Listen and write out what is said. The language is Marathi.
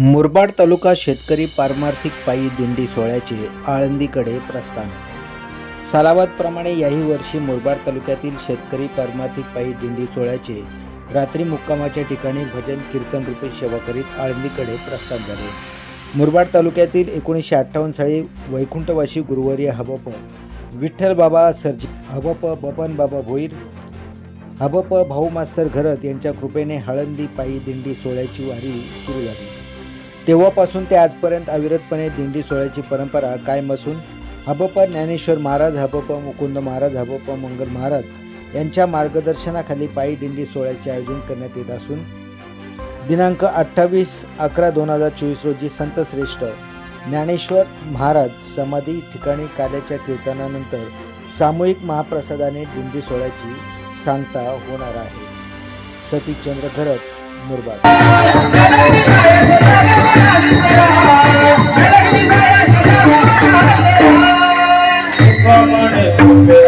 मुरबाड तालुका शेतकरी पारमार्थिक पायी दिंडी सोहळ्याचे आळंदीकडे प्रस्थान. सालावादप्रमाणे याही वर्षी मुरबाड तालुक्यातील शेतकरी पारमार्थिक पायी दिंडी सोहळ्याचे रात्री मुक्कामाच्या ठिकाणी भजन कीर्तन रूपे सेवा करीत आळंदीकडे प्रस्थान झाले. मुरबाड तालुक्यातील एकोणीसशे अठ्ठावन्न साली वैकुंठवाशी गुरुवारी हबप विठ्ठल बाबा सरजी हबप बबन बाबा भोईर हबप भाऊ मास्तर घरत यांच्या कृपेने हळंदी पायी दिंडी सोहळ्याची वारी सुरू झाली. तेव्हापासून ते आजपर्यंत अविरतपणे दिंडी सोहळ्याची परंपरा कायम असून हबप ज्ञानेश्वर महाराज हबप मुकुंद महाराज हबप मंगल महाराज यांच्या मार्गदर्शनाखाली पायी दिंडी सोहळ्याचे आयोजन करण्यात येत असून दिनांक अठ्ठावीस अकरा दोन हजार चोवीस रोजी संत श्रेष्ठ ज्ञानेश्वर महाराज समाधी ठिकाणी काल्याच्या कीर्तनानंतर सामूहिक महाप्रसादाने दिंडी सोहळ्याची सांगता होणार आहे. सतीशचंद्र घरत मुरबाड. પણ